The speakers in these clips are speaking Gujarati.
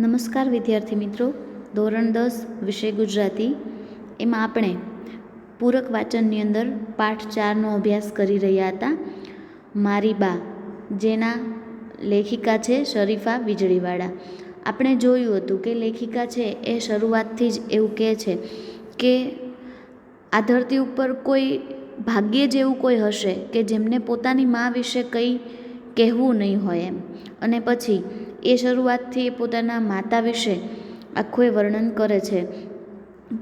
નમસ્કાર વિદ્યાર્થી મિત્રો. ધોરણ દસ, વિષય ગુજરાતી. એમાં આપણે પૂરક વાચનની અંદર પાઠ ચારનો અભ્યાસ કરી રહ્યા હતા. મારી બા, જેના લેખિકા છે શરીફા વીજળીવાળા. આપણે જોયું હતું કે લેખિકા છે એ શરૂઆતથી જ એવું કહે છે કે આ ધરતી ઉપર કોઈ ભાગ્યે જ એવું કોઈ હશે કે જેમને પોતાની મા વિશે કંઈ કહેવું નહીં હોય એમ. અને પછી એ શરૂઆતથી એ પોતાના માતા વિશે આખું એ વર્ણન કરે છે.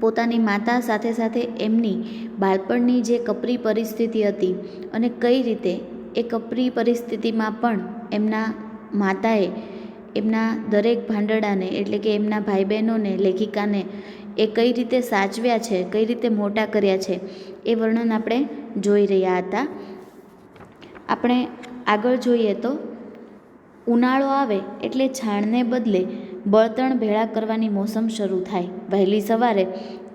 પોતાની માતા સાથે સાથે એમની બાળપણની જે કપરી પરિસ્થિતિ હતી અને કઈ રીતે એ કપરી પરિસ્થિતિમાં પણ એમના માતાએ એમના દરેક ભાંડડાને એટલે કે એમના ભાઈ બહેનોને લેખિકાને એ કઈ રીતે સાચવ્યા છે, કઈ રીતે મોટા કર્યા છે એ વર્ણન આપણે જોઈ રહ્યા હતા. આપણે આગળ જોઈએ તો ઉનાળો આવે એટલે છાણને બદલે બળતણ ભેળા કરવાની મોસમ શરૂ થાય. વહેલી સવારે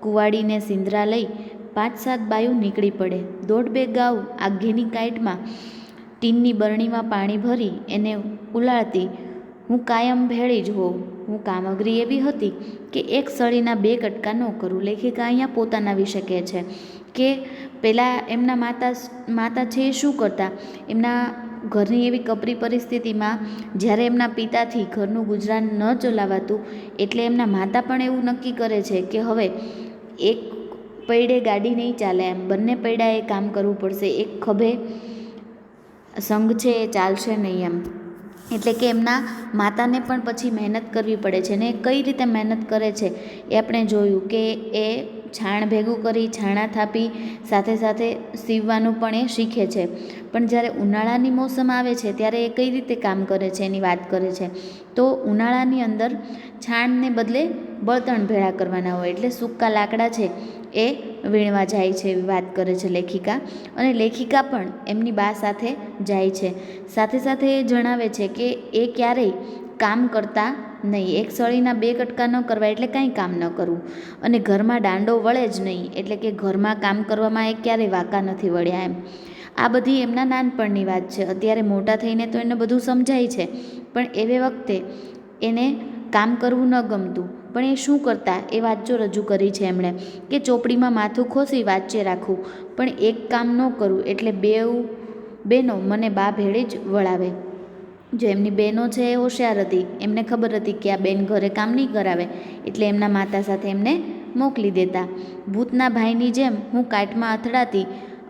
કુવાડીને સિંદરા લઈ પાંચ સાત બાયું નીકળી પડે. દોઢ બે ગાઉ આઘેની કાઈટમાં ટીનની બરણીમાં પાણી ભરી એને ઉલાળતી, હું કાયમ ભેળી જ હોઉં. હું કામગરી એવી હતી કે એક સળીના બે કટકા ન કરું. લેખિકા અહીંયા પોતાના વિશે કહે છે કે પહેલાં એમના માતા માતા છે એ શું કરતા? એમના ઘરની એવી કપરી પરિસ્થિતિમાં જ્યારે એમના પિતાથી ઘરનું ગુજરાન ન ચલાવાતું, એટલે એમના માતા પણ એવું નક્કી કરે છે કે હવે એક પૈડે ગાડી નહીં ચાલે, એમ બંને પૈડાએ કામ કરવું પડશે. એક ખભે સંઘ છે, એ ચાલશે નહીં એમ. એટલે કે એમના માતાને પણ પછી મહેનત કરવી પડે છે ને કઈ રીતે મહેનત કરે છે એ આપણે જોયું કે એ છાણ ભેગું કરી, છાણા થાપી, સાથે સાથે સીવવાનું પણ એ શીખે છે. પણ જ્યારે ઉનાળાની મોસમ આવે છે, ત્યારે એ કઈ રીતે કામ કરે છે એની વાત કરે છે? તો ઉનાળાની અંદર છાણને બદલે બળતણ ભેળા કરવાના હોય, એટલે સૂકા લાકડા છે એ વીણવા જાય છે એવી વાત કરે છે લેખિકા. અને લેખિકા પણ એમની બા સાથે જાય છે. સાથે સાથે એ જણાવે છે કે એ ક્યારેય કામ કરતા નહીં. એક સળીના બે કટકા ન કરવા એટલે કાંઈ કામ ન કરવું. અને ઘરમાં દાંડો વળે જ નહીં, એટલે કે ઘરમાં કામ કરવામાં એ ક્યારેય વાંકા નથી વળ્યા એમ. આ બધી એમના નાનપણની વાત છે. અત્યારે મોટા થઈને તો એને બધું સમજાય છે. પણ એવે વખતે એને કામ કરવું ન ગમતું. પણ એ શું કરતા? એ વાંચો રજૂ કરી છે એમણે કે ચોપડીમાં માથું ખોસી વાંચે રાખવું. પણ એક કામ ન કરવું એટલે બેઉ, બેનો મને બા ભેળે જ વળાવે. જો એમની બહેનો છે એ હોશિયાર હતી, એમને ખબર હતી કે આ બેન ઘરે કામ નહીં કરાવે, એટલે એમના માતા સાથે એમને મોકલી દેતા. ભૂતના ભાઈની જેમ હું કાટમાં અથડાતી,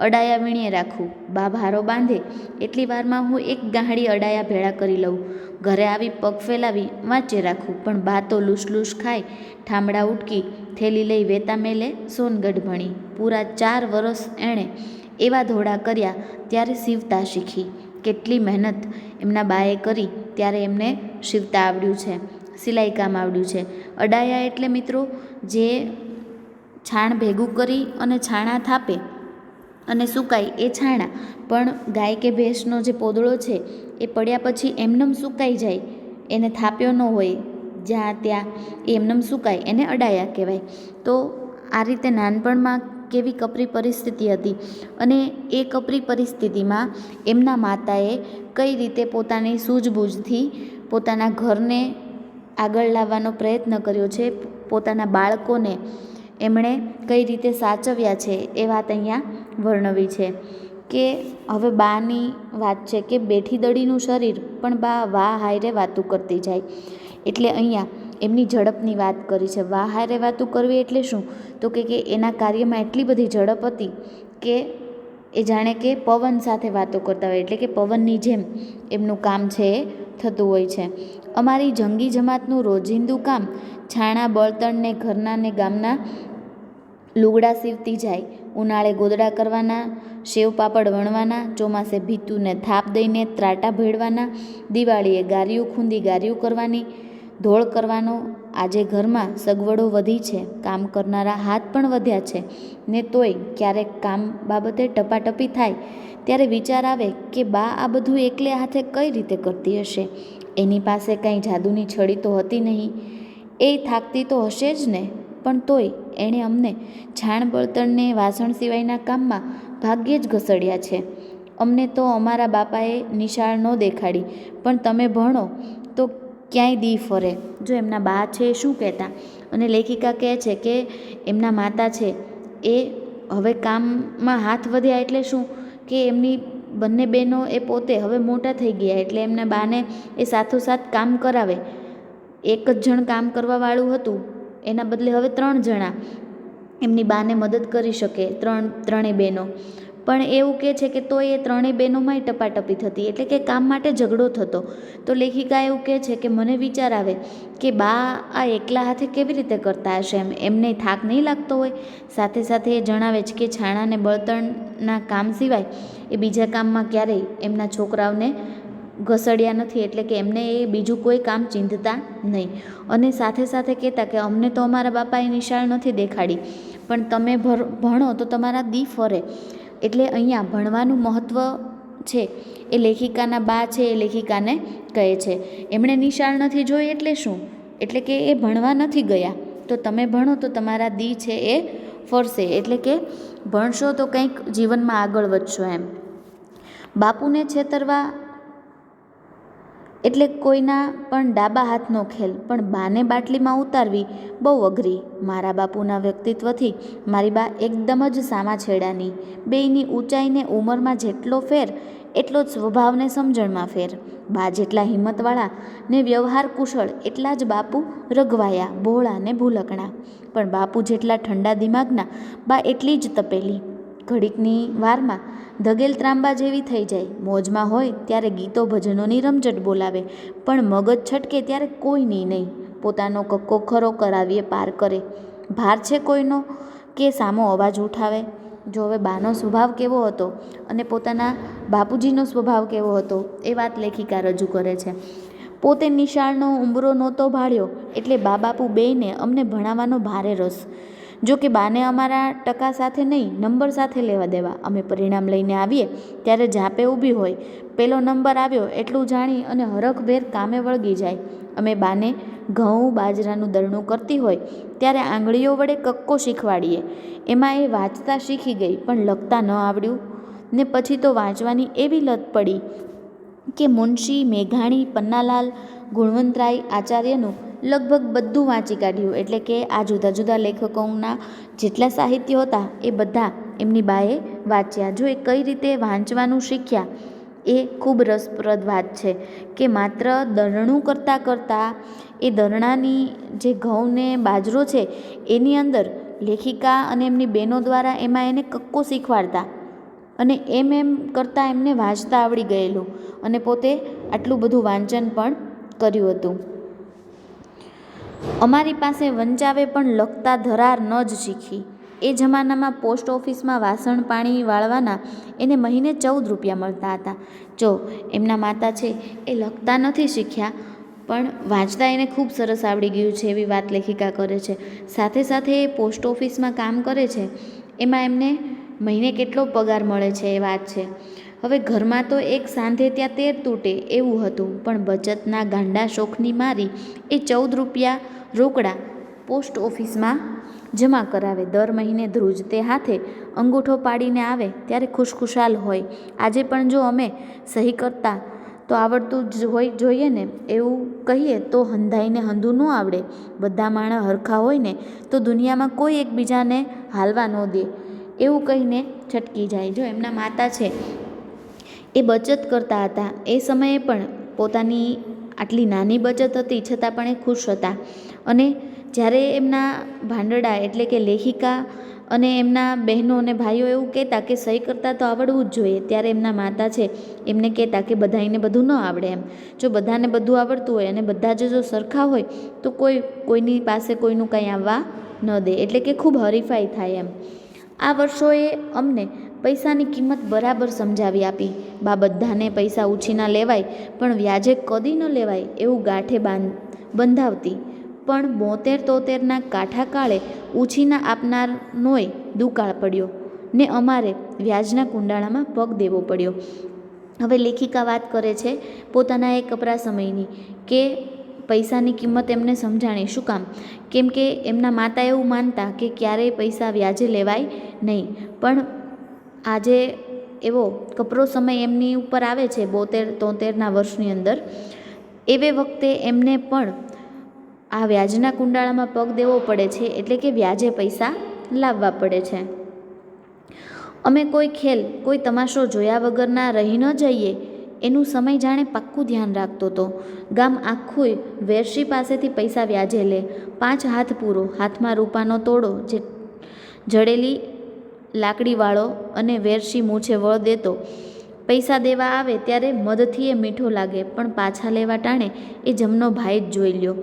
અડાયા વીણીએ રાખું, બા ભારો બાંધે, એટલી વારમાં હું એક ગાહડી અડાયા ભેળા કરી લઉં. ઘરે આવી પગ ફેલાવી વાંચે રાખું, પણ બા તો લૂસલૂસ ખાય, ઠામડા ઉટકી, થેલી લઈ વેતા મેલે સોનગઢ ભણી પૂરા ચાર વરસ એણે એવા ધોળા કર્યા, ત્યારે સીવતા શીખી. કેટલી મહેનત એમના બાએ કરી ત્યારે એમને સીવતા આવડ્યું છે, સિલાઈ કામ આવડ્યું છે. અડાયા એટલે મિત્રો, જે છાણ ભેગું કરી અને છાણા થાપે અને સુકાય એ છાણા, પણ ગાય કે ભેંસનો જે પોદળો છે એ પડ્યા પછી એમનેમ સુકાઈ જાય, એને થાપ્યો ન હોય, જ્યાં ત્યાં એમનેમ સુકાય, એને અડાયા કહેવાય. તો આ રીતે નાનપણમાં કેવી કપરી પરિસ્થિતિ હતી અને એ કપરી પરિસ્થિતિમાં એમના માતાએ કઈ રીતે પોતાની સૂઝબૂઝથી પોતાના ઘરને આગળ લાવવાનો પ્રયત્ન કર્યો છે, પોતાના બાળકોને એમણે કઈ રીતે સાચવ્યા છે એ વાત અહીંયા વર્ણવી છે કે હવે બાની વાત છે કે બેઠી દડીનું શરીર પણ બા વા હાયરે વાતું કરતી જાય. એટલે અહીંયા એમની ઝડપની વાત કરી છે. વાહ હાયરે વાતું કરવી એટલે શું? તો કે કે એના કાર્યમાં એટલી બધી ઝડપ હતી કે એ જાણે કે પવન સાથે વાતો કરતા હોય. એટલે કે પવનની જેમ એમનું કામ છે એ થતું હોય છે. અમારી જંગી જમાતનું રોજિંદું કામ છાણા બળતણને ઘરના ને ગામના લુગડા સીવતી જાય, ઉનાળે ગોદડા કરવાના, સેવ પાપડ વણવાના, ચોમાસે ભીતુને થાપ દઈને ત્રાટા ભેળવાના, દિવાળીએ ગારિયું ખૂંદી ગારિયું કરવાની ધોળ કરવાનો આજે ઘરમાં સગવડો વધી છે, કામ કરનારા હાથ પણ વધ્યા છે. ને તોય ક્યારેક કામ બાબતે ટપાટપી થાય, ત્યારે વિચાર આવે કે બા આ બધું એકલે હાથે કઈ રીતે કરતી હશે? એની પાસે કંઈ જાદુની છડી તો હતી નહીં. એ થાકતી તો હશે જ ને, પણ તોય એણે અમને છાણ બળતણને વાસણ સિવાયના કામમાં ભાગ્યે જ ઘસડ્યા છે. અમને તો અમારા બાપાએ નિશાળ ન દેખાડી, પણ તમે ભણો તો ક્યાંય દી ફરે. જો એમના બા છે એ શું કહેતા? અને લેખિકા કહે છે કે એમના માતા છે. એ હવે કામમાં હાથ વધ્યા એટલે શું? કે એમની બંને બહેનો એ પોતે હવે મોટા થઈ ગયા એટલે એમના બાને એ સાથોસાથ કામ કરાવે. એક જ જણ કામ કરવાવાળું હતું. એના બદલે હવે ત્રણ જણા. એમની બાને મદદ કરી શકે ત્રણ, ત્રણેય બહેનો. પણ એવું કહે છે કે તો એ ત્રણેય બહેનોમાંય ટપાટપી થતી. એટલે કે કામ માટે ઝઘડો થતો. તો લેખિકા એવું કહે છે કે મને વિચાર આવે કે બા આ એકલા હાથે કેવી રીતે કરતા હશે એમ. એમને થાક નહીં લાગતો હોય. સાથે સાથે એ જણાવે છે કે છાણા અને બળતણના કામ સિવાય એ બીજા કામમાં ક્યારેય એમના છોકરાઓને ઘસડ્યા નથી. એટલે કે એમને એ બીજું કોઈ કામ ચીંધતા નહીં. અને સાથે સાથે કહેતા કે અમને તો અમારા બાપાએ નિશાળ નથી દેખાડી. પણ તમે ભણો તો તમારા દી ફરે. એટલે અહીંયા ભણવાનું મહત્ત્વ છે. એ લેખિકાના બા છે, એ લેખિકાને કહે છે. એમણે નિશાળ નથી જોઈ એટલે શું? એટલે કે એ ભણવા નથી ગયા. તો તમે ભણો તો તમારા દી છે એ ફરશે. એટલે કે ભણશો તો કંઈક જીવનમાં આગળ વધશો એમ. બાપુને છેતરવા એટલે કોઈના પણ ડાબા હાથનો ખેલ પણ બાને બાટલીમાં ઉતારવી બહુ અઘરી. મારા બાપુના વ્યક્તિત્વથી મારી બા એકદમ જ સામા છેડાની. બેયની ઊંચાઈને ઉંમરમાં જેટલો ફેર, એટલો જ સ્વભાવને સમજણમાં ફેર. બા જેટલા હિંમતવાળા ને વ્યવહાર કુશળ, એટલા જ બાપુ રઘવાયા, ભોળા ને ભૂલકણા. પણ બાપુ જેટલા ઠંડા દિમાગના, બા એટલી જ તપેલી. ઘડીકની વારમાં ધગેલ ત્રાંબા જેવી થઈ જાય. મોજમાં હોય ત્યારે ગીતો ભજનોની રમઝટ બોલાવે, પણ મગજ છટકે ત્યારે કોઈની નહીં. પોતાનો કક્કો ખરો કરાવીએ પાર કરે. ભાર છે કોઈનો કે સામો અવાજ ઉઠાવે? જો હવે બાનો સ્વભાવ કેવો હતો અને પોતાના બાપુજીનો સ્વભાવ કેવો હતો, એ વાત લેખિકા રજૂ કરે છે. પોતે નિશાળનો ઉંબરો નહોતો ભાળ્યો એટલે બા બાપુ બેયને અમને ભણાવવાનો ભારે રસ. જો કે બાને અમારા ટકા સાથે નહીં, નંબર સાથે લેવા દેવા. અમે પરિણામ લઈને આવીએ ત્યારે જાપે ઊભી હોય. પેલો નંબર આવ્યો, એટલું જાણી અને હરખભેર કામે વળગી જાય. અમે બાને ઘઉં, બાજરાનું દરણું કરતી હોય ત્યારે આંગળીઓ વડે કક્કો શીખવાડીએ. એમાં એ વાંચતા શીખી ગઈ, પણ લખતા ન આવડ્યું. ને પછી તો વાંચવાની એવી લત પડી કે મુનશી, મેઘાણી, પન્નાલાલ ગુણવંતરાય આચાર્યનું લગભગ બધું વાંચી કાઢ્યું. એટલે કે આ જુદા જુદા લેખકોના જેટલા સાહિત્યો હતા એ બધા એમની બાએ વાંચ્યા. જો એ કઈ રીતે વાંચવાનું શીખ્યા એ ખૂબ રસપ્રદ વાત છે કે માત્ર દરણું કરતાં કરતાં એ દરણાની જે ઘઉંને બાજરો છે એની અંદર લેખિકા અને એમની બહેનો દ્વારા એમાં એને કક્કો શીખવાડતા અને એમ એમ કરતાં એમને વાંચતા આવડી ગયેલું. અને પોતે આટલું બધું વાંચન પણ કર્યું હતું. અમારી પાસે વંચાવે પણ લખતા ધરાર ન જ શીખી. એ જમાનામાં પોસ્ટ ઓફિસમાં વાસણ પાણી વાળવાના એને મહિને ચૌદ રૂપિયા મળતા હતા. જો, એમના માતા છે એ લખતા નથી શીખ્યા, પણ વાંચતા એને ખૂબ સરસ આવડી ગયું છે એવી વાત લેખિકા કરે છે. સાથે સાથે એ પોસ્ટ ઓફિસમાં કામ કરે છે. એમાં એમને મહિને કેટલો પગાર મળે છે એ વાત છે. હવે ઘરમાં તો એક સાંધે ત્યાં તેર તૂટે એવું હતું, પણ બચતના ગાંડા શોખની મારી એ ચૌદ રૂપિયા રોકડા પોસ્ટ ઓફિસમાં જમા કરાવે. દર મહિને ધ્રુજ તે હાથે અંગૂઠો પાડીને આવે ત્યારે ખુશખુશાલ હોય. આજે પણ જો અમે સહી કરતા તો આવડતું જ હોય જોઈએ ને, એવું કહીએ તો હંધાઈને હંધું ન આવડે. બધા માણસ હરખા હોય ને તો દુનિયામાં કોઈ એકબીજાને હાલવા ન દે. એવું કહીને છટકી જાય. જો એમના માતા છે એ બચત કરતા હતા. એ સમયે પણ પોતાની આટલી નાની બચત હતી છતાં પણ એ ખુશ હતા. અને જ્યારે એમના ભાંડડા એટલે કે લેખિકા અને એમના બહેનો અને ભાઈઓ એવું કહેતા કે સહી કરતાં તો આવડવું જ જોઈએ, ત્યારે એમના માતા છે એમને કહેતા કે બધાને બધું ન આવડે એમ. જો બધાને બધું આવડતું હોય અને બધા જ જો સરખા હોય, તો કોઈ કોઈની પાસે કોઈનું કંઈ આવવા ન દે. એટલે કે ખૂબ હરીફાઈ થાય એમ. આ વર્ષોએ અમને પૈસાની કિંમત બરાબર સમજાવી આપી. બા બધાને પૈસા ઉછીના લેવાય, પણ વ્યાજે કદી ન લેવાય એવું ગાંઠે બાંધ, બંધાવતી. પણ બોતેર તોતેરના કાંઠા કાળે ઉછીના આપનારનોય દુકાળ પડ્યો ને અમારે વ્યાજના કુંડાળામાં પગ દેવો પડ્યો. હવે લેખિકા વાત કરે છે પોતાના એ કપરા સમયની કે પૈસાની કિંમત એમને સમજાણી શું કામ? કેમ કે એમના માતા એવું માનતા કે ક્યારેય પૈસા વ્યાજે લેવાય નહીં. પણ આજે એવો કપરો સમય એમની ઉપર આવે છે બોતેર, તોતેરના વર્ષની અંદર. એવે વખતે એમને પણ આ વ્યાજના કુંડાળામાં પગ દેવો પડે છે એટલે કે વ્યાજે પૈસા લાવવા પડે છે. અમે કોઈ ખેલ, કોઈ તમાશો જોયા વગરના રહી ન જઈએ એનું સમય જાણે પાક્કું ધ્યાન રાખતો હતો ગામ આખું વેરશી પાસેથી પૈસા વ્યાજે લે. પાંચ હાથ પૂરો, હાથમાં રૂપાનો તોડો જે જડેલી લાકડીવાળો અને વેરશી મૂછે વળ દેતો. પૈસા દેવા આવે ત્યારે મદથી એ મીઠો લાગે, પણ પાછા લેવા ટાણે એ જમનો ભાઈ જ જોઈ લ્યો.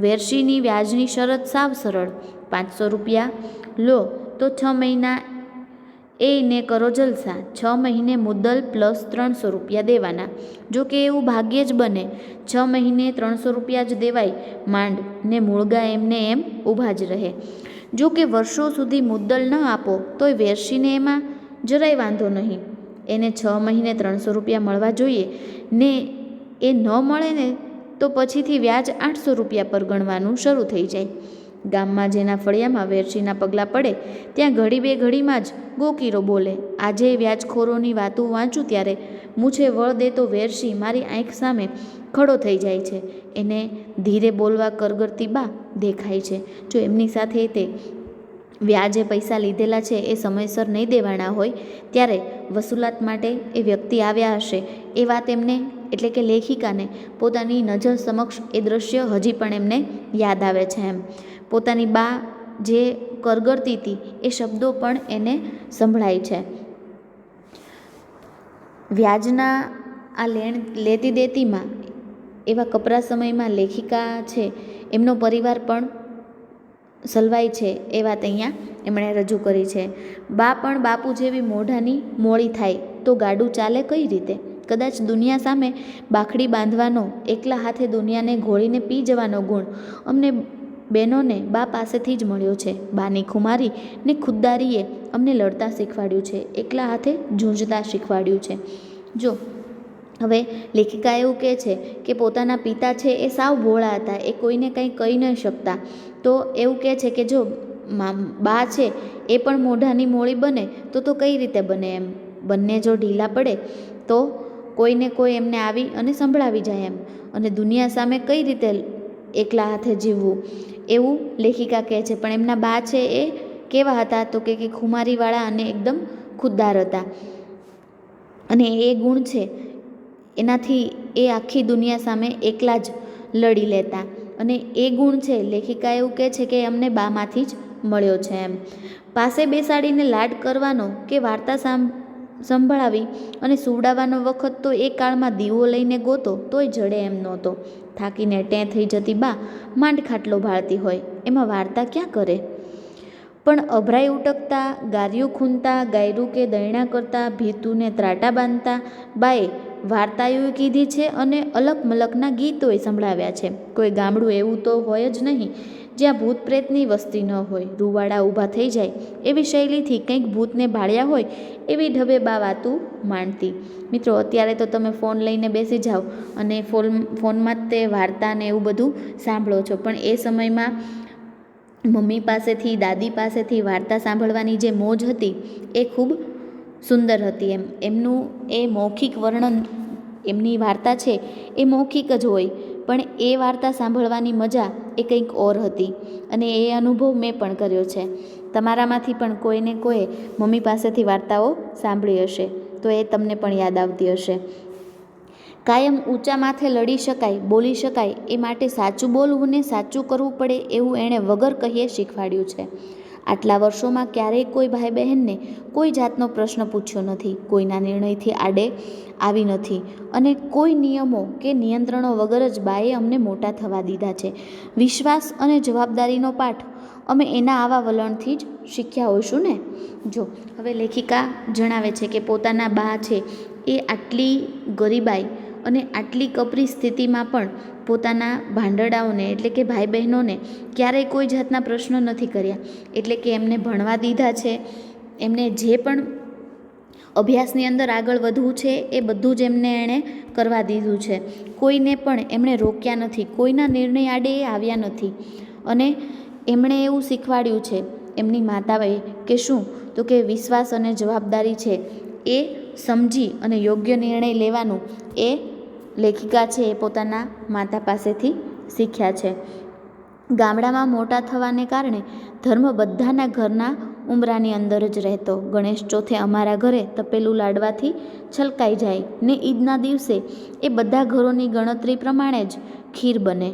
વેરશીની વ્યાજની શરત સાવ સરળ. પાંચસો રૂપિયા? લો, તો છ મહિના એ ને કરો જલસા. છ મહિને મુદ્દલ પ્લસ ત્રણસો રૂપિયા દેવાના. જો કે એવું ભાગ્યે જ બને. છ મહિને ત્રણસો રૂપિયા જ દેવાય. માંડ ને મૂળગા એમને એમ ઊભા જ રહે. જો કે વર્ષો સુધી મુદ્દલ ન આપો, તોય વેરશીને એમાં જરાય વાંધો નહીં. એને છ મહિને ત્રણસો રૂપિયા મળવા જોઈએ. ને એ ન મળે ને, તો પછીથી વ્યાજ આઠસો રૂપિયા પર ગણવાનું શરૂ થઈ જાય. ગામમાં જેના ફળિયામાં વેરશીના પગલાં પડે, ત્યાં ઘડી બે ઘડીમાં જ ગોકીરો બોલે, આજે વ્યાજખોરોની વાતું વાંચું ત્યારે. મૂછે વળ દેતો વેરશી મારી આંખ સામે ખડો થઈ જાય છે. એને ધીરે બોલવા કરગરતી બા દેખાય છે. જો એમની સાથે તે વ્યાજે પૈસા લીધેલા છે, એ સમયસર નહીં દેવાના હોય, ત્યારે વસૂલાત માટે એ વ્યક્તિ આવ્યા હશે. એ વાત એમને, એટલે કે લેખિકાને, પોતાની નજર સમક્ષ એ દ્રશ્ય હજી પણ એમને યાદ આવે છે એમ. પોતાની બા જે કરગરતી હતી, એ શબ્દો પણ એને સંભળાય છે. વ્યાજના આ લેણ લેતી દેતીમાં એવા કપરા સમયમાં લેખિકા છે, એમનો પરિવાર પણ સલવાય છે એ વાત અહીંયા એમણે રજૂ કરી છે. બા પણ બાપુ જેવી મોઢાની મોળી થાય તો ગાડું ચાલે કઈ રીતે? કદાચ દુનિયા સામે બાખડી બાંધવાનો, એકલા હાથે દુનિયાને ઘોળીને પી જવાનો ગુણ અમને બહેનોને બા પાસેથી જ મળ્યો છે. બાની ખુમારી ને ખુદદારીએ અમને લડતા શીખવાડ્યું છે, એકલા હાથે ઝૂંઝતા શીખવાડ્યું છે. જો હવે લેખિકા એવું કહે છે કે પોતાના પિતા છે એ સાવ ભોળા હતા, એ કોઈને કંઈ કહી ન શકતા. તો એવું કહે છે કે જો બા છે એ પણ મોઢાની મોળી બને, તો તો કઈ રીતે બને એમ? બંને જો ઢીલા પડે, તો કોઈને કોઈ એમને આવી અને સંભળાવી જાય એમ. અને દુનિયા સામે કઈ રીતે એકલા હાથે જીવવું? એવું લેખિકા કહે છે. પણ એમના બા છે એ કેવા હતા? તો કે ખુમારીવાળા અને એકદમ ખુદદાર હતા. અને એ ગુણ છે એનાથી એ આખી દુનિયા સામે એકલા જ લડી લેતા. અને એ ગુણ છે, લેખિકા એવું કહે છે કે અમને બામાંથી જ મળ્યો છે એમ. પાસે બેસાડીને લાડ કરવાનો કે વાર્તા સાંભ, સંભળાવી અને સુવડાવવાનો વખત તો એ કાળમાં દીવો લઈને ગોતો, તોય જડે એમ નહોતો. થાકીને ટેં થઈ જતી બા માંડ ખાટલો ભાળતી હોય, એમાં વાર્તા ક્યાં કરે? પણ અભરાઈ ઉટકતા, ગારિયું ખૂનતા ગાયરું કે દૈણા કરતા, ભીતુને ત્રાટા બાંધતા, બાએ વાર્તાઓ કીધી છે અને અલગ મલકના ગીતોએ સંભળાવ્યા છે. કોઈ ગામડું એવું તો હોય જ નહીં, જ્યાં ભૂત પ્રેતની વસ્તી ન હોય. રૂવાડા ઊભા થઈ જાય, એવી શૈલીથી કંઈક ભૂતને ભાળ્યા હોય, એવી ઢબે બા વાતું માણતી. મિત્રો, અત્યારે તો તમે ફોન લઈને બેસી જાઓ અને ફોન ફોનમાં તે વાર્તા ને એવું બધું સાંભળો છો. પણ એ સમયમાં મમ્મી પાસેથી, દાદી પાસેથી વાર્તા સાંભળવાની જે મોજ હતી, એ ખૂબ સુંદર હતી એમ. એમનું એ મૌખિક વર્ણન, એમની વાર્તા છે એ મૌખિક જ હોય, પણ એ વાર્તા સાંભળવાની મજા એ કંઈક ઓર હતી અને એ અનુભવ મેં પણ કર્યો છે. તમારામાંથી પણ કોઈને કોઈ મમ્મી પાસેથી વાર્તાઓ સાંભળી હશે, તો એ તમને પણ યાદ આવતી હશે. કાયમ ઊંચા માથે લડી શકાય, બોલી શકાય, એ માટે સાચું બોલવું ને સાચું કરવું પડે એવું એણે વગર કહીએ શીખવાડ્યું છે. આટલા વર્ષોમાં ક્યારેય કોઈ ભાઈ બહેનને કોઈ જાતનો પ્રશ્ન પૂછ્યો નથી, કોઈના નિર્ણયથી આડે આવી નથી અને કોઈ નિયમો કે નિયંત્રણો વગર જ બાએ અમને મોટા થવા દીધા છે. વિશ્વાસ અને જવાબદારીનો પાઠ અમે એના આવા વલણથી જ શીખ્યા હોઈશું ને? જો, હવે લેખિકા જણાવે છે કે પોતાના બા છે એ આટલી ગરીબાઈ અને આટલી કપરી સ્થિતિમાં પણ પોતાના ભાંડડાઓને, એટલે કે ભાઈ બહેનોને ક્યારેય કોઈ જાતના પ્રશ્નો નથી કર્યા. એટલે કે એમને ભણવા દીધા છે, એમને જે પણ અભ્યાસની અંદર આગળ વધવું છે, એ બધું જ એમને એણે કરવા દીધું છે. કોઈને પણ એમણે રોક્યા નથી, કોઈના નિર્ણય આડે એ આવ્યા નથી. અને એમણે એવું શીખવાડ્યું છે, એમની માતાએ કે શું? તો કે વિશ્વાસ અને જવાબદારી છે, એ સમજી અને યોગ્ય નિર્ણય લેવાનું, એ લેખિકા છે એ પોતાના માતા પાસેથી શીખ્યા છે. ગામડામાં મોટા થવાને કારણે ધર્મ બધાના ઘરના ઉંબરાની અંદર જ રહેતો. ગણેશ ચોથે અમારા ઘરે તપેલું લાડવાથી છલકાઈ જાય ને ઈદના દિવસે એ બધા ઘરોની ગણતરી પ્રમાણે જ ખીર બને.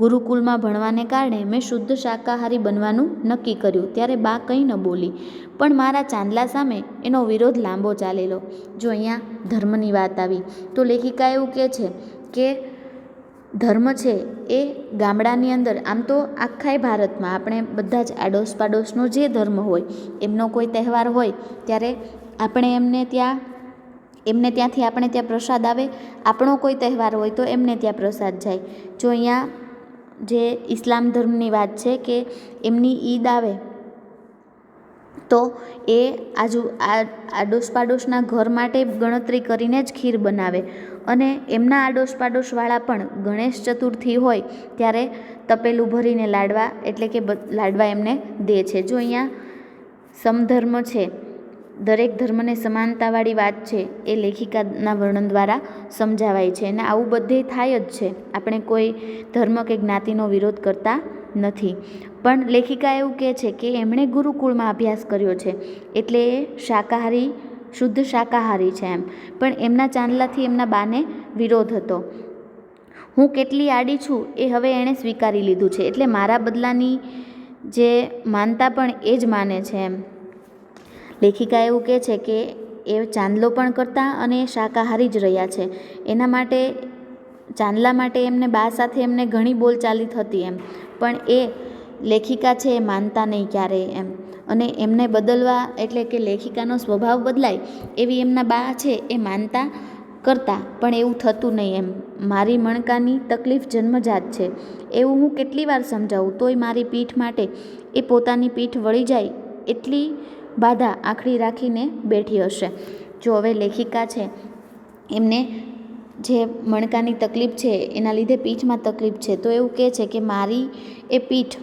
ગુરુકુલમાં ભણવાને કારણે મેં શુદ્ધ શાકાહારી બનવાનું નક્કી કર્યું, ત્યારે બા કંઈ ન બોલી. પણ મારા ચાંદલા સામે એનો વિરોધ લાંબો ચાલેલો. જો અહીંયા ધર્મની વાત આવી, તો લેખિકા એવું કહે છે કે, ધર્મ છે એ ગામડાની અંદર, આમ તો આખાય ભારતમાં આપણે બધા જ આડોશ પાડોશનો જે ધર્મ હોય, એમનો કોઈ તહેવાર હોય, ત્યારે આપણે એમને ત્યાં, એમને ત્યાંથી આપણે ત્યાં પ્રસાદ આવે, આપણો કોઈ તહેવાર હોય તો એમને ત્યાં પ્રસાદ જાય. જો અહીંયા જે ઇસ્લામ ધર્મની વાત છે કે એમની ઈદ આવે, તો એ આજુ આડોશ પાડોશના ઘર માટે ગણતરી કરીને જ ખીર બનાવે. અને એમના આડોશ પાડોશવાળા પણ ગણેશ ચતુર્થી હોય ત્યારે તપેલું ભરીને લાડવા, એટલે કે લાડવા એમને દે છે. જો અહીંયા સમધર્મ છે દરેક ધર્મને સમાનતાવાળી વાત છે એ લેખિકાના વર્ણન દ્વારા સમજાવાય છે અને આવું બધે થાય જ છે. આપણે કોઈ ધર્મ કે જ્ઞાતિનો વિરોધ કરતા નથી. પણ લેખિકા એવું કહે છે કે એમણે ગુરુકુળમાં અભ્યાસ કર્યો છે. એટલે એ શાકાહારી, શુદ્ધ શાકાહારી છે એમ. પણ એમના ચાંદલાથી એમના બાને વિરોધ હતો. હું કેટલી આડી છું એ હવે એણે સ્વીકારી લીધું છે. એટલે મારા બદલાની જે માનતા પણ એ જ માને છે એમ. લેખિકા એવું કહે છે કે એ ચાંદલો પણ કરતા અને શાકાહારી જ રહ્યા છે. એના માટે, ચાંદલા માટે એમને બા સાથે એમને ઘણી બોલચાલી થતી એમ. પણ એ લેખિકા છે એ માનતા નહીં ક્યારેય એમ. અને એમને બદલવા એટલે કે લેખિકાનો સ્વભાવ બદલાય એવી એમના બા છે એ માનતા કરતા, પણ એવું થતું નહીં એમ. મારી મણકાની તકલીફ જન્મજાત છે. એવું હું કેટલી વાર સમજાવું? તોય મારી પીઠ માટે એ પોતાની પીઠ વળી જાય એટલી બાધા આખડી રાખીને બેઠી હશે. જો હવે લેખિકા છે, એમને જે મણકાની તકલીફ છે, એના લીધે પીઠમાં તકલીફ છે, તો એવું કહે છે કે મારી એ પીઠ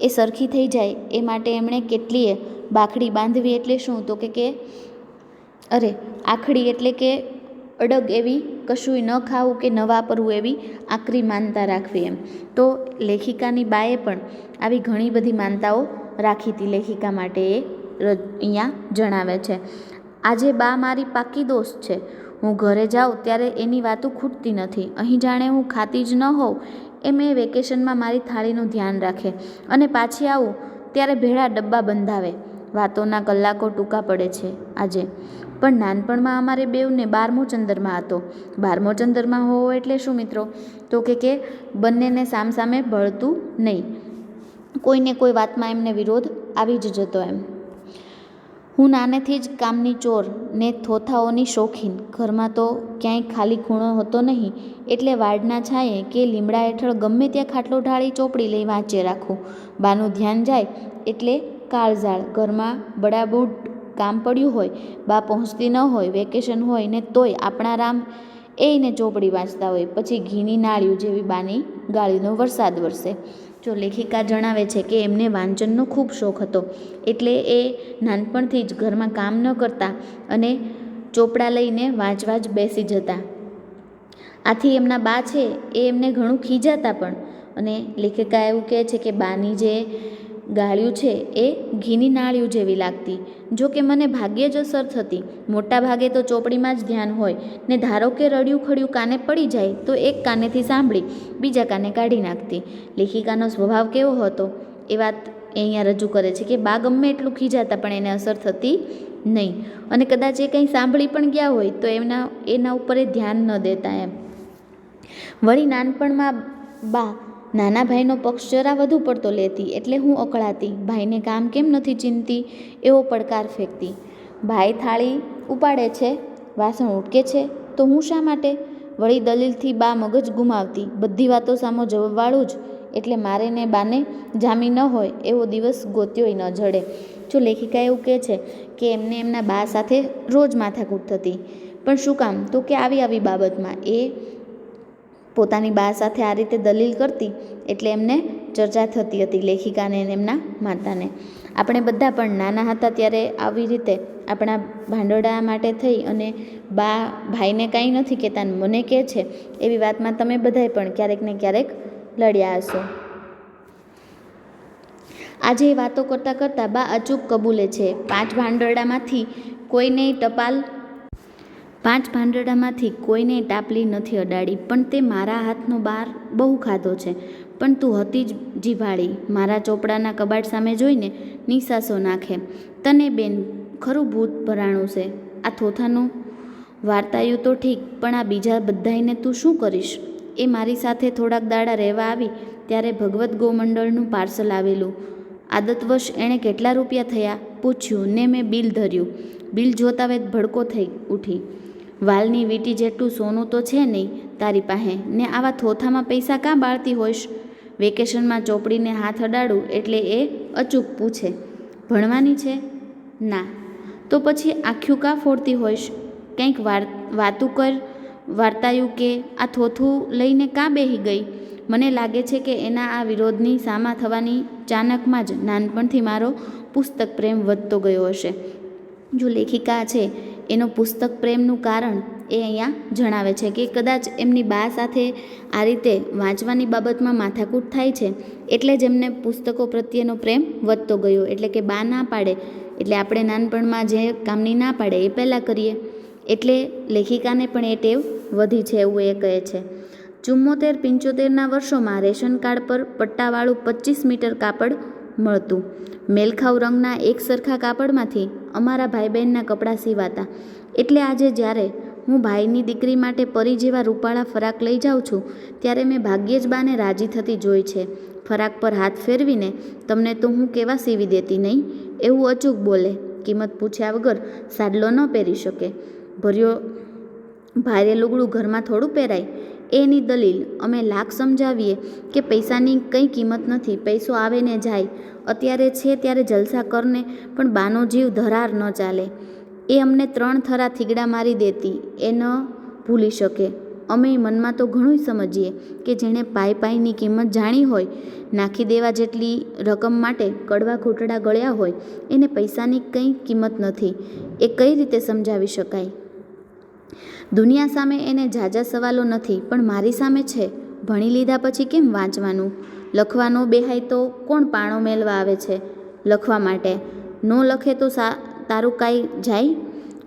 એ સરખી થઈ જાય, એ માટે એમણે કેટલીય બાખડી બાંધવી એટલે શું? તો કે કે, અરે, આખડી એટલે કે અડગ એવી, કશુંય ન ખાવું કે ન વાપરવું એવી આકરી માનતા રાખવી એમ. તો લેખિકાની બાએ પણ આવી ઘણી બધી માનતાઓ રાખી હતી લેખિકા માટે એ. અહીંયા જણાવે છે, આજે બા મારી પાકી દોસ્ત છે. હું ઘરે જાઉં ત્યારે એની વાતો ખૂટતી નથી. અહીં જાણે હું ખાતી જ ન હોઉં. એમ એ વેકેશનમાં મારી થાળીનું ધ્યાન રાખે. અને પાછી આવું ત્યારે ભેળા ડબ્બા બંધાવે. વાતોના કલાકો ટૂંકા પડે છે આજે. પણ નાનપણમાં અમારે બેઉને બારમો ચંદરમાં હતો. બારમો ચંદરમાં હોવો એટલે શું મિત્રો? તો કે કે બંનેને સામસામે ભળતું નહીં. કોઈને કોઈ વાતમાં એમને વિરોધ આવી જ જતો એમ. હું નાનેથી જ કામની ચોર ને થોથાઓની શોખીન. ઘરમાં તો ક્યાંય ખાલી ખૂણો હતો નહીં, એટલે વાડના છાંયે કે લીમડા હેઠળ ગમે ત્યાં ખાટલો ઢાળી ચોપડી લઈ વાંચે રાખું. બાનું ધ્યાન જાય એટલે કાળઝાળ. ઘરમાં બડાબૂટ કામ પડ્યું હોય બા પહોંચતી ન હોય, વેકેશન હોય ને તોય આપણા રામ એને ચોપડી વાંચતા હોય. પછી ઘીની નાળિયું જેવી બાની ગાળીનો વરસાદ વરસે. જો લેખિકા જણાવે છે કે એમને વાંચનનો ખૂબ શોખ હતો, એટલે એ નાનપણથી જ ઘરમાં કામ ન કરતા અને ચોપડા લઈને વાંચવા જ બેસી જતા. આથી એમના બા છે એ એમને ઘણું ખીજાતા પણ અને લેખિકા એવું કહે છે કે બાની જે ગાળ્યું છે એ ઘીની નાળિયું જેવી લાગતી. જો કે મને ભાગ્યે જ અસર થતી. મોટા ભાગે તો ચોપડીમાં જ ધ્યાન હોય. ને ધારો કે રડ્યું ખડ્યું કાને પડી જાય, તો એક કાનેથી સાંભળી, બીજા કાને કાઢી નાખતી. લેખિકાનો સ્વભાવ કેવો હતો? એ વાત એ અહીંયા રજૂ કરે છે કે બા ગમે એટલું ખીજાતા, પણ એને અસર થતી નહીં. અને કદાચ એ કંઈ સાંભળી પણ ગયા હોય, તો એમના, એના ઉપર એ ધ્યાન ન દેતા એમ. વળી નાનપણમાં બા નાના ભાઈનો પક્ષ જરા વધુ પડતો લેતી એટલે હું અકળાતી. ભાઈને કામ કેમ નથી ચીનતી એવો પડકાર ફેંકતી. ભાઈ થાળી ઉપાડે છે? વાસણ ઉટકે છે? તો હું શા માટે? વળી દલીલથી બા મગજ ગુમાવતી. બધી વાતો સામો જવાબવાળું જ. એટલે મારે ને બાને જામી ન હોય એવો દિવસ ગોત્યોય ન જડે. જો લેખિકા એવું કહે છે કે એમને એમના બા સાથે રોજ માથાકૂટ થતી. પણ શું કામ? તો કે આવી આવી બાબતમાં એ પોતાની બા સાથે આ રીતે દલીલ કરતી એટલે એમને ચર્ચા થતી હતી લેખિકાને અને એમના માતાને. આપણે બધા પણ નાના હતા ત્યારે આવી રીતે આપણા ભાંડોળા માટે થઈ અને બા ભાઈને કાંઈ નથી કહેતા મને કહે છે, એવી વાતમાં તમે બધાય પણ ક્યારેક ને ક્યારેક લડ્યા હશો. આજે વાતો કરતાં કરતાં બા અચૂક કબૂલે છે. પાંચ ભાંડરડામાંથી કોઈને ટપાલ પાંચ ભાંડરડામાંથી કોઈને ટાપલી નથી અડાડી, પણ તે મારા હાથનો બાર બહુ ખાધો છે. પણ તું હતી જ જીભાળી, મારા ચોપડાના કબાટ સામે જોઈને નિસાસો નાખે. તને બેન, ખરું ભૂત ભરાણું છે. આ થોથાનું વાર્તાયું તો ઠીક, પણ આ બીજા બધાને તું શું કરીશ? એ મારી સાથે થોડાક દાડા રહેવા આવી, ત્યારે ભગવત ગોમંડળનું પાર્સલ આવેલું. આદતવશ એણે કેટલા રૂપિયા થયા? પૂછ્યું, ને મેં બિલ ધર્યું. બિલ જોતા વેત ભડકો થઈ ઉઠી. વાલની વીંટી જેટલું સોનું તો છે નહીં, તારી પાસે. ને આવા થોથામાં પૈસા કાં બાળતી હોઈશ? વેકેશનમાં ચોપડીને હાથ અડાડું એટલે એ અચૂક પૂછે. ભણવાની છે? ના. તો પછી આખું કાં ફોડતી હોઈશ? કંઈક વાતું કર, વાર્તાયું કે, આ થોથું લઈને કાં બેહી ગઈ? મને લાગે છે કે એના આ વિરોધની સામા થવાની ચાનકમાં જ નાનપણથી મારો પુસ્તક પ્રેમ વધતો ગયો હશે. જો લેખિકા છે એનો પુસ્તક પ્રેમનું કારણ એ અહીંયા જણાવે છે કે કદાચ એમની બા સાથે આ રીતે વાંચવાની બાબતમાં માથાકૂટ થાય છે, એટલે જ એમને પુસ્તકો પ્રત્યેનો પ્રેમ વધતો ગયો. એટલે કે બા ના પાડે, એટલે આપણે નાનપણમાં જે કામની ના પાડે એ પહેલાં કરીએ. એટલે લેખિકાને પણ એ ટેવ વધી છે એવું એ કહે છે. ચુમ્મોતેર પંચોતેરના વર્ષોમાં રેશન કાર્ડ પર પટ્ટાવાળું પચીસ મીટર કાપડ મળતું. મેલખાવ રંગના એક સરખા કાપડમાંથી અમારા ભાઈ બહેનના કપડાં સીવાતા. એટલે આજે જ્યારે હું ભાઈની દીકરી માટે પરી જેવા રૂપાળા ફરાક લઈ જાઉં છું, ત્યારે મેં ભાગ્યે જ બાને રાજી થતી જોઈ છે. ફરાક પર હાથ ફેરવીને, તમને તો હું કેવા સીવી દેતી નહીં? એવું અચૂક બોલે. કિંમત પૂછ્યા વગર સાડલો ન પહેરી શકે. ભર્યો ભારે લુગડું ઘરમાં થોડું પહેરાય. એની દલીલ અમે લાખ સમજાવીએ કે પૈસાની કંઈ કિંમત નથી, પૈસો આવે ને જાય. અત્યારે છે ત્યારે જલસા કરને પણ બાનો જીવ ધરાર ન ચાલે. એ અમને ત્રણ થરા થીગડા મારી દેતી, એ ન ભૂલી શકે. અમે મનમાં તો ઘણું સમજીએ કે જેણે પાય પાયની કિંમત જાણી હોય, નાખી દેવા જેટલી રકમ માટે કડવા ઘૂંટડા ગળ્યા હોય, એને પૈસાની કંઈ કિંમત નથી. એ કઈ રીતે સમજાવી શકાય? દુનિયા સામે એને ઝાઝા સવાલો નથી, પણ મારી સામે છે. ભણી લીધા પછી કેમ વાંચવાનું? લખવાનો બેહાય તો કોણ પાણો મેળવા આવે છે? લખવા માટે. ન લખે તો સા, તારું કાંઈ જાય?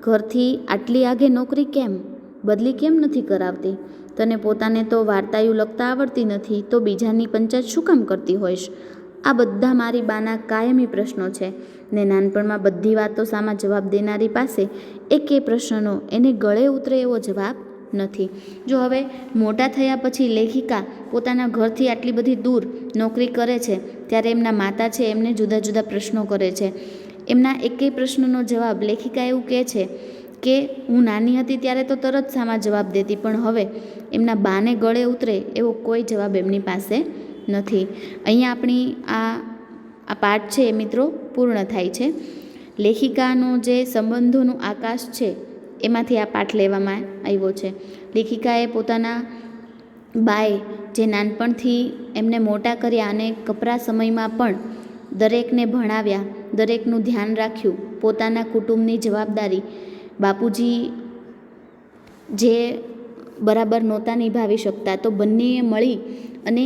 ઘરથી આટલી આગે નોકરી કેમ? બદલી કેમ નથી કરાવતી? તને પોતાને તો વાર્તાયું લખતા આવડતી નથી, તો બીજાની પંચાયત શું કામ કરતી હોઈશ? આ બધા મારી બાના કાયમી પ્રશ્નો છે. ને નાનપણમાં બધી વાતો સામા જવાબ દેનારી પાસે એક એ પ્રશ્નનો એને ગળે ઉતરે એવો જવાબ નથી. જો હવે મોટા થયા પછી લેખિકા પોતાના ઘરથી આટલી બધી દૂર નોકરી કરે છે, ત્યારે એમના માતા છે, એમને જુદા જુદા પ્રશ્નો કરે છે. એમના એકેય પ્રશ્નનો જવાબ લેખિકા એવું કહે છે કે, હું નાની હતી ત્યારે તો તરત સામા જવાબ દેતી, પણ હવે એમના બાને ગળે ઉતરે એવો કોઈ જવાબ એમની પાસે નથી. અહીંયા આપણી આ આ પાઠ છે એ મિત્રો પૂર્ણ થાય છે. લેખિકાનો જે સંબંધોનું આકાશ છે, એમાંથી આ પાઠ લેવામાં આવ્યો છે. લેખિકાએ પોતાના બાએ જે નાનપણથી એમને મોટા કર્યા અને કપરા સમયમાં પણ દરેકને ભણાવ્યા, દરેકનું ધ્યાન રાખ્યું, પોતાના કુટુંબની જવાબદારી, બાપુજી જે બરાબર નહોતા નિભાવી શકતા, તો બંનેએ મળી અને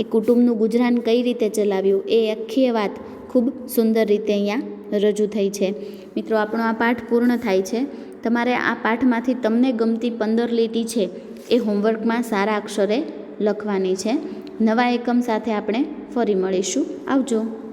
એ કુટુંબનું ગુજરાન કઈ રીતે ચલાવ્યું એ આખી વાત ખૂબ સુંદર રીતે અહીંયા રજૂ થઈ છે. મિત્રો, આપણો આ પાઠ પૂર્ણ થાય છે. તમારે આ પાઠમાંથી તમને ગમતી પંદર લીટી છે એ હોમવર્કમાં સારા અક્ષરે લખવાની છે. નવા એકમ સાથે આપણે ફરી મળીશું. આવજો.